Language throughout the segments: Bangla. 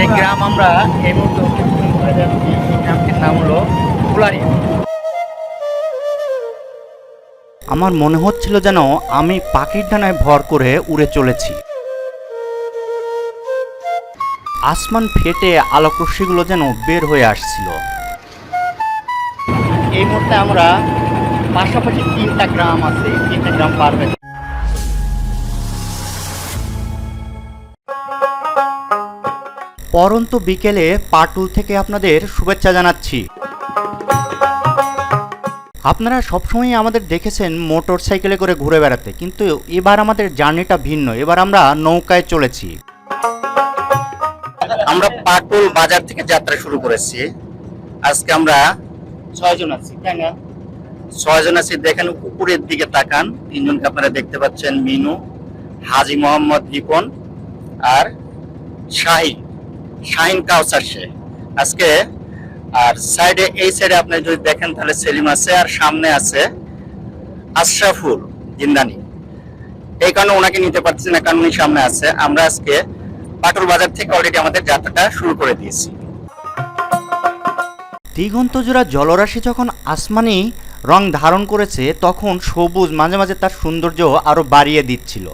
যে গ্রাম আমরা এই মুহূর্তে অতিক্রম করে যাচ্ছি এই গ্রামটির নাম হলো ফুলারি। আমার মনে হচ্ছিল যেন আমি পাখির ডানায় ভর করে উড়ে চলেছি। আসমান ফেটে আলোকরশ্মিগুলো যেন বের হয়ে আসছিল। এই মুহূর্তে আমরা পাশাপাশি তিনটা গ্রাম আছে তিনটা গ্রাম পার পরন্ত বিকেলে পাটুল থেকে আপনাদের শুভেচ্ছা জানাচ্ছি। আপনারা সবসময় আমাদের দেখেছেন মোটর সাইকেলে করে ঘুরে বেড়াতে কিন্তু এবার আমাদের জার্নিটা ভিন্ন এবার আমরা নৌকায় চলেছি। আমরা পাটুল বাজার থেকে যাত্রা শুরু করেছি। আজকে আমরা ছয়জন আছি তাই না? ছয়জন আছি দেখেন উপরের দিকে তাকান তিনজনকে আপনারা দেখতে পাচ্ছেন মিনু হাজি মোহাম্মদ রিপন আর শাহিন। শাহিন কাউসার সে আজকে আর সাইডে, এই সাইডে আপনি যদি দেখেন তাহলে সেলিম আছে আর সামনে আছে আশরাফুল জিন্দানি। এই কারণে ওনাকে নিতে পারছি না, কারণ উনি সামনে আছে। আমরা আজকে পাটুল বাজার থেকে অলরেডি আমাদের যাত্রাটা শুরু করে দিয়েছি। দিগন্ত জোড়া জলরাশি যখন আসমানি রং ধারণ করেছে, তখন সবুজ মাঝে মাঝে তার সৌন্দর্য আরও বাড়িয়ে দিচ্ছিল।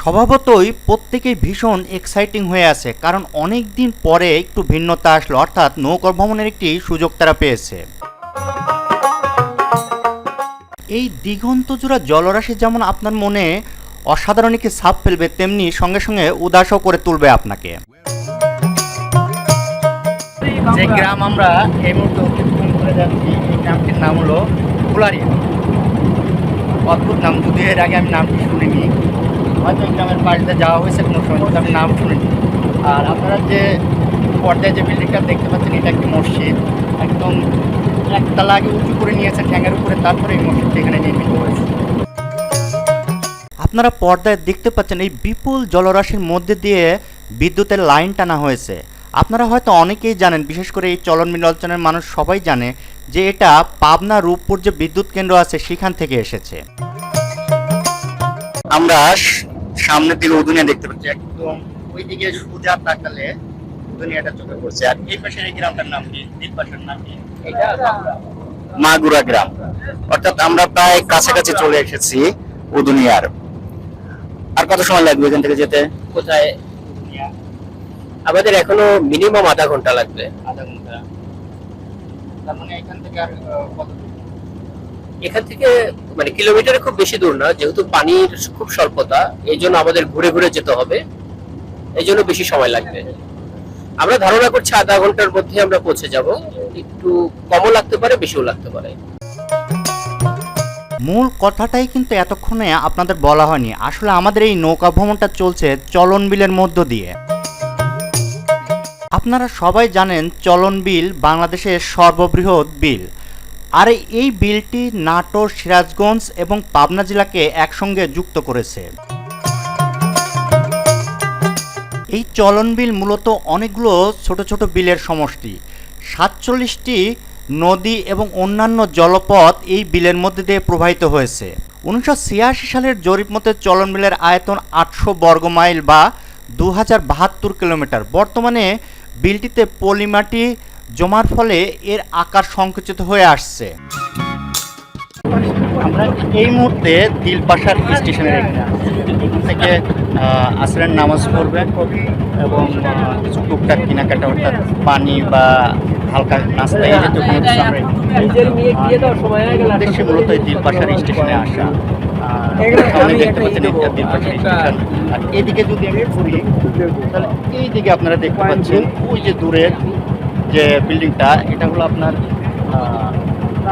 স্বভাবতই প্রত্যেকেই ভীষণ এক্সাইটিং হয়ে আছে, কারণ অনেক দিন পরে একটু ভিন্নতা আসলো, অর্থাৎ নৌকা ভ্রমণের একটি সুযোগ তারা পেয়েছে। এই দিগন্ত জোড়া জলরাশি যেমন আপনার মনে অসাধারণ একটি ছাপ ফেলবে, তেমনি সঙ্গে সঙ্গে উদাসও করে তুলবে আপনাকে। যে গ্রাম আমরা এই মুহূর্তে অতিক্রম করে যাচ্ছি, এই গ্রামটির নাম হলো ফুলারিয়া। অদ্ভুত নাম যদি এর আগে আমি নামটি শুনিনি। হয়তো গ্রামের বাড়িতে যাওয়া হয়েছে, কোনো সময় আমি নাম শুনিনি। আর আপনারা যে পর্দায় যে বিল্ডিংটা দেখতে পাচ্ছেন, এটা একটি মসজিদ। একদম একতলা আগে উঁচু করে নিয়েছে, ঠ্যাঙের উপরে, তারপরে এই মসজিদটি এখানে নির্মিত হয়েছে। আপনারা পর্দায় দেখতে পাচ্ছেন এই বিপুল জলরাশির মধ্যে দিয়ে বিদ্যুতের লাইন টানা হয়েছে। আপনারা হয়তো অনেকেই জানেন, বিশেষ করে এই চলন বিলোচনের মানুষ সবাই জানে যে এটা পাবনা রূপপুর যে বিদ্যুৎ কেন্দ্র আছে, সেখান থেকে এসেছে। আমরা সামনের দিকে উদুনিয়া দেখতে পাচ্ছি একদম ওই দিকে সোজা তাকালে উদুনিয়াটা চোখে পড়ছে। আর এই পাশের এই গ্রামটার নাম কি? এই পাশের নাম কি? এটা মাগুরা গ্রাম। অর্থাৎ আমরা প্রায় কাছাকাছি চলে এসেছি উদুনিয়ার আর কত সময় লাগবে এখান থেকে যেতে? কোথায়? আমাদের এখনও মিনিমাম আধা ঘণ্টা লাগবে। আধা ঘণ্টা। তার মানে এখান থেকে আর কত দূর? এখান থেকে মানে কিলোমিটারে খুব বেশি দূর না, যেহেতু পানির খুব স্বল্পতা এই জন্য আমাদের ঘুরে ঘুরে যেতে হবে। এই জন্য বেশি সময় লাগবে। আমরা ধারণা করছি আধা ঘণ্টার মধ্যে আমরা পৌঁছে যাব। একটু কমও লাগতে পারে, বেশিও লাগতে পারে। মূল কথাটাই কিন্তু এতক্ষণে আপনাদের বলা হয়নি। আসলে আমাদের এই নৌকা ভ্রমণটা চলছে চলন বিলের মধ্য দিয়ে। আপনারা সবাই জানেন চলন বিল বাংলাদেশের সর্ববৃহৎ বিল। আর এই বিলটি নাটোর, সিরাজগঞ্জ এবং পাবনা জেলাকে একসঙ্গে যুক্ত করেছে। এই চলন বিল মূলত অনেকগুলো ছোট ছোট বিলের সমষ্টি। সাতচল্লিশটি নদী এবং অন্যান্য জলপথ এই বিলের মধ্যে দিয়ে প্রবাহিত হয়েছে। উনিশশো ছিয়াশি সালের জরিপ মতে চলন বিলের আয়তন আটশো বর্গ মাইল বা দু হাজার বাহাত্তর কিলোমিটার। বর্তমানে বিলটিতে পলিমাটি জমার ফলে এর আকার সংকুচিত হয়ে আসছে। আমরা এই মুহূর্তে দিলপাশার স্টেশনের থেকে আসরের নামাজ পড়বেন এবং কিছু টুকটাক কেনাকাটা অর্থাৎ পানি বা হালকা নাস্তা এই জাতীয় কোনো কিছু আমরা উদ্দেশ্যে মূলত এই দিলপাশার স্টেশনে আসা। সামনে দেখতে পাচ্ছেন এটা দিলপাশার স্টেশন। আর এদিকে যদি আমি ঘুরি তাহলে এই দিকে আপনারা দেখতে পাচ্ছেন ওই যে দূরের যে বিল্ডিংটা এটা হলো আপনার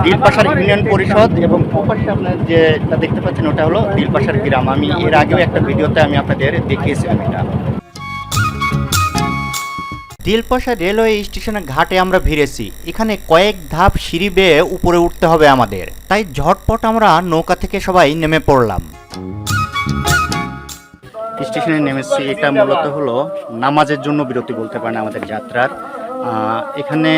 দিলপাশার ইউনিয়ন পরিষদ এবং ওপাশে আপনার যেটা দেখতে পাচ্ছেন ওটা হলো দিলপাশার গ্রাম। আমি এর আগেও একটা ভিডিওতে আমি আপনাদের দেখিয়েছিলাম এটা। দিলপাশা রেলওয়ে স্টেশনের ঘাটে আমরা ভিড়েছি। এখানে কয়েক ধাপ সিঁড়ি বেয়ে উপরে উঠতে হবে আমাদের। তাই ঝটপট আমরা নৌকা থেকে সবাই নেমে পড়লাম। স্টেশনে নেমেছি। এটা মূলত হলো নামাজের জন্য বিরতি বলতে পারেন আমাদের যাত্রার। এখানে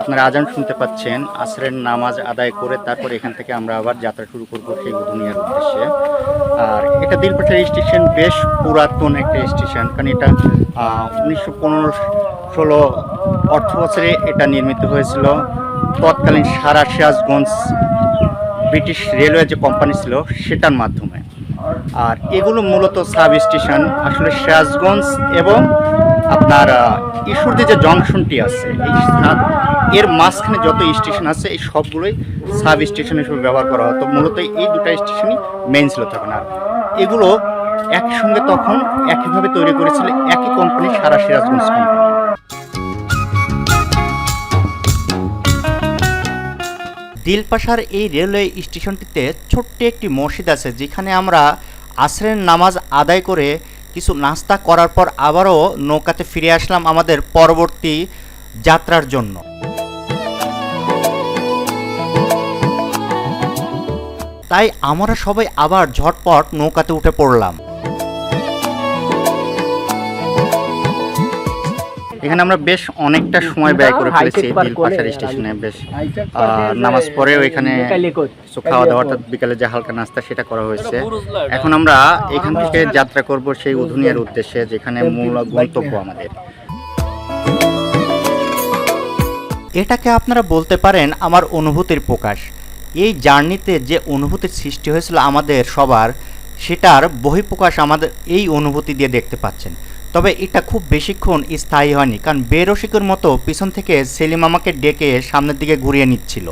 আপনারা আজান শুনতে পাচ্ছেন, আসরের নামাজ আদায় করে তারপর এখান থেকে আমরা আবার যাত্রা শুরু করব সেই দুনিয়ার উদ্দেশ্যে। আর এটা দিলপাশা স্টেশন, বেশ পুরাতন একটা স্টেশন, কারণ এটা উনিশশো পনেরো ষোলো অর্থ বছরে এটা নির্মিত হয়েছিল। তৎকালীন সারা সিরাজগঞ্জ ব্রিটিশ রেলওয়ে যে কোম্পানি ছিল, সেটার মাধ্যমে। আর এগুলো মূলত সাব স্টেশন, আসলে সিরাজগঞ্জ এবং আপনার ঈশ্বরদী যে জংশনটি আছে, এই সাব- এর মাঝখানে যত স্টেশন আছে, এই সবগুলোই সাব স্টেশন হিসেবে ব্যবহার করা হতো মূলত এই দুটো স্টেশনই মেইন ছিল তখন। আর এগুলো একসঙ্গে তখন একইভাবে তৈরি করেছিল একই কোম্পানি সারা সিরাজগঞ্জ কোম্পানি দিলপাশার এই রেলওয়ে স্টেশনটিতে ছোট্ট একটি মসজিদ আছে, যেখানে আমরা আসরের নামাজ আদায় করে কিছু নাস্তা করার পর আবারও নৌকাতে ফিরে আসলাম আমাদের পরবর্তী যাত্রার জন্য। তাই আমরা সবাই আবার ঝটপট নৌকাতে উঠে পড়লাম। এখানে আমরা বেশ অনেকটা সময় ব্যয় করে ফেলেছি দিলপাশার স্টেশনে বেশ নামাজ পরেও এখানে খাওয়া দাওয়া অর্থাৎ বিকালে যে হালকা নাস্তা সেটা করা হয়েছে। এখন আমরা এখান থেকে যাত্রা করব সেই উধুনিয়ার উদ্দেশ্যে যেখানে মূল গন্তব্য আমাদের। এটাকে আপনারা বলতে পারেন আমার অনুভূতির প্রকাশ। এই জার্নিতে যে অনুভূতির সৃষ্টি হয়েছিল আমাদের সবার সেটার বহিঃপ্রকাশ আমাদের এই অনুভূতি দিয়ে দেখতে পাচ্ছেন। তবে এটা খুব বেশিক্ষণ স্থায়ী হয়নি, কারণ বেরসিকের মতো পিছন থেকে সেলিম আমাকে ডেকে সামনের দিকে ঘুরিয়ে নিচ্ছিল।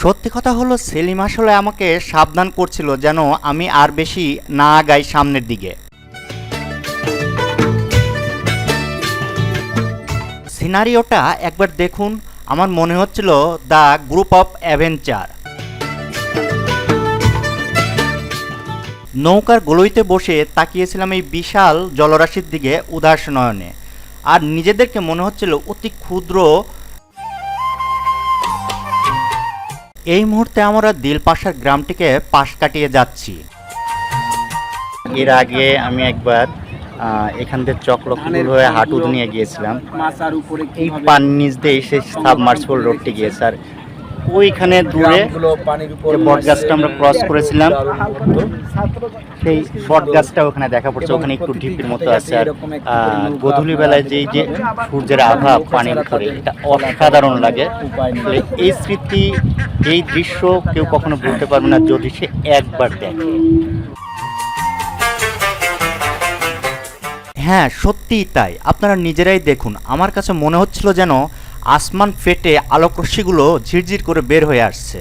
সত্যি কথা হলো, সেলিম আসলে আমাকে সাবধান করছিল যেন আমি আর বেশি না আগাই সামনের দিকে। সিনারিওটা একবার দেখুন, আমার মনে হচ্ছিল দ্য গ্রুপ অফ অ্যাভেঞ্চার। নৌকার গলইতে বসে তাকিয়েছিলাম এই বিশাল জলরাশির দিকে উদাস নয়নে। আর নিজেদেরকে মনে হচ্ছিল অতি ক্ষুদ্র। এই মুহূর্তে আমরা দিলপাশার গ্রামটিকে পাশ কাটিয়ে যাচ্ছি। এর আগে আমি একবার এখান থেকে চকলকুল হয়ে হাটুদ নিয়ে গিয়েছিলাম। মাছার এই পানির নিচ দিয়ে সেই সাবমার্সিবল রোডটি গিয়েছে। আর ওইখানে দূরে বট গাছটা আমরা ক্রস করেছিলাম। সেই বট গাছটা ওখানে দেখা পড়ছে ওখানে একটু ঢিপির মতো আছে আর গধূলি বেলায় যেই যে সূর্যের আভা পানির উপরে এটা অসাধারণ লাগে। এই স্মৃতি এই দৃশ্য কেউ কখনো ভুলতে পারবে না যদি সে একবার দেখে। হ্যাঁ সত্যিই তাই। আপনারা নিজেরাই দেখুন। আমার কাছে মনে হচ্ছিল যেন আসমান ফেটে আলোকরশ্মিগুলো ঝিরঝির করে বের হয়ে আসছে।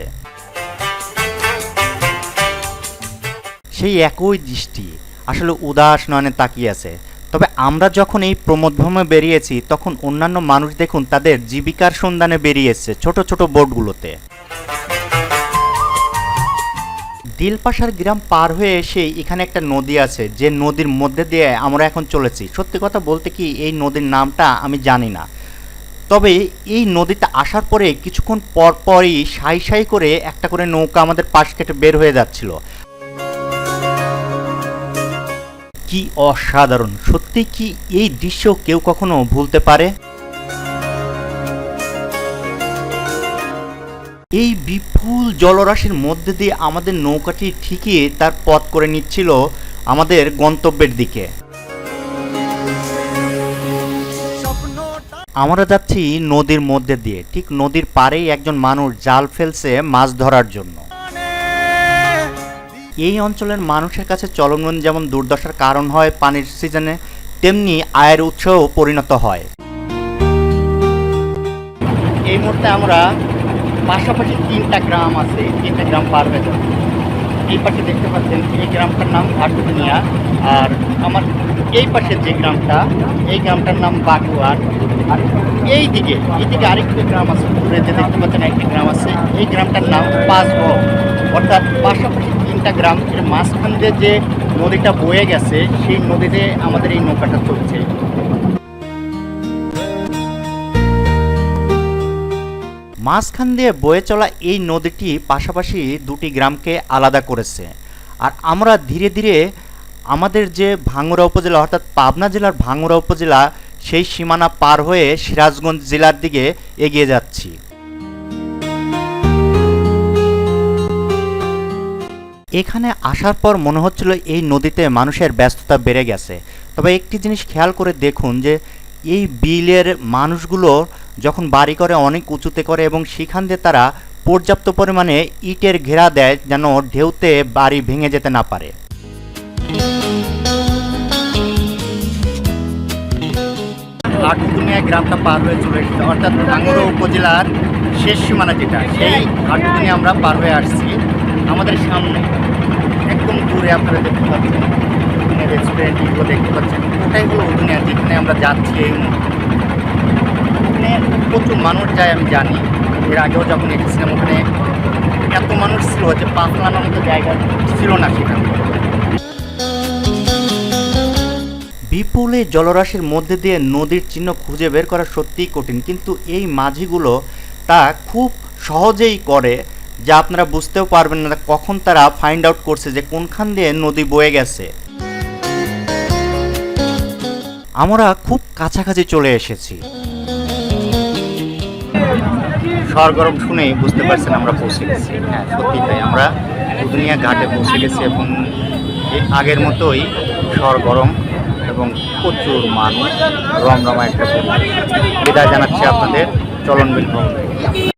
সেই একই দৃষ্টি আসলে উদাস নয়নে তাকিয়ে আছে। তবে আমরা যখন এই প্রমোদভ্রমে বেরিয়েছি, তখন অন্যান্য মানুষ দেখুন তাদের জীবিকার সন্ধানে বেরিয়েছে ছোট ছোট বোটগুলোতে। দিলপাশার গ্রাম পার হয়ে এসে এখানে একটা নদী আছে, যে নদীর মধ্যে দিয়ে আমরা এখন চলেছি। সত্যি কথা বলতে কি এই নদীর নামটা আমি জানি না। তবে এই নদীতে আসার পরে কিছুক্ষণ পর পরই সাই সাই করে একটা করে নৌকা আমাদের পাশ কেটে বের হয়ে যাচ্ছিল। কি অসাধারণ! সত্যি কি এই দৃশ্য কেউ কখনো ভুলতে পারে? এই বিপুল জলরাশির মধ্যে দিয়ে আমাদের নৌকাটি ঠিকই তার পথ করে নিচ্ছিল আমাদের গন্তব্যের দিকে। আমরা যাচ্ছি নদীর মধ্যে দিয়ে, ঠিক নদীর পাড়েই একজন মানুষ জাল ফেলছে মাছ ধরার জন্য। এই অঞ্চলের মানুষের কাছে চলনবন যেমন দুর্দশার কারণ হয় পানির সিজনে, তেমনি আয়ের উৎসও পরিণত হয়। এই মুহূর্তে আমরা পাশাপাশি তিনটা গ্রাম আছে, তিনটা গ্রাম পার হয়ে যাবে এই পাশে দেখতে পাচ্ছেন এই গ্রামটার নাম ঘাটুনিয়া আর আমার এই পাশের যে গ্রামটা, এই গ্রামটার নাম বাটুয়ার আর এই দিকে এই দিকে আরেকটি গ্রাম আছে, উপরে যে দেখতে পাচ্ছেন একটি গ্রাম আছে, এই গ্রামটার নাম পাঁচগড়। অর্থাৎ পাশাপাশি তিনটা গ্রাম, এর মাঝখান দিয়ে যে নদীটা বয়ে গেছে, সেই নদীতে আমাদের এই নৌকাটা চলছে। মাঝখান দিয়ে বয়ে চলা এই নদীটি পাশাপাশি দুটি গ্রামকে আলাদা করেছে। আর আমরা ধীরে ধীরে আমাদের যে ভাঙ্গুড়া উপজেলা, অর্থাৎ পাবনা জেলার ভাঙ্গুড়া উপজেলা, সেই সীমানা পার হয়ে সিরাজগঞ্জ জেলার দিকে এগিয়ে যাচ্ছি। এখানে আসার পর মনে হচ্ছিল এই নদীতে মানুষের ব্যস্ততা বেড়ে গেছে। তবে একটি জিনিস খেয়াল করে দেখুন যে এই বিলের মানুষগুলো যখন বাড়ি করে অনেক উঁচুতে করে এবং সেখান দিয়ে তারা পর্যাপ্ত পরিমাণে ইটের ঘেরা দেয় যেন ঢেউতে বাড়ি ভেঙে যেতে না পারে। আটকুনিয়া গ্রামটা পার হয়ে চলে এসেছে। অর্থাৎ ভাঙ্গুড়া উপজেলার শেষ সীমানা যেটা, সেই আটকুনিয়া আমরা পার হয়ে আসছি। আমাদের সামনে একদম দূরে আপনারা দেখতে পাচ্ছেন রেস্টুরেন্ট এগুলো দেখতে পাচ্ছেন। ওটাই হলো উদুনিয়া যেখানে আমরা যাচ্ছি এই মুহূর্তে। প্রচুর মানুষ যায়, আমি জানি। এর আগেও যখন এসেছিলাম ওখানে, এত মানুষ ছিল পাঁচ লাগানোর মতো জায়গা ছিল না সেখানে বিপুল জলরাশির মধ্যে দিয়ে নদীর চিহ্ন খুঁজে বের করা সত্যিই কঠিন, কিন্তু এই মাঝিগুলো তা খুব সহজেই করে, যা আপনারা বুঝতেও পারবেন না কখন তারা ফাইন্ড আউট করছে যে কোনখান দিয়ে নদী বয়ে গেছে। আমরা খুব কাছাকাছি চলে এসেছি। সরগরম শুনেই বুঝতে পারছেন আমরা পৌঁছে গেছি হ্যাঁ সত্যি তাই আমরা দুনিয়া ঘাটে পৌঁছে গেছি এবং আগের মতোই সরগরম এবং প্রচুর মানুষ রমরমা একটা। বিদায় জানাচ্ছি আপনাদের চলন বিল ভ্রমণ।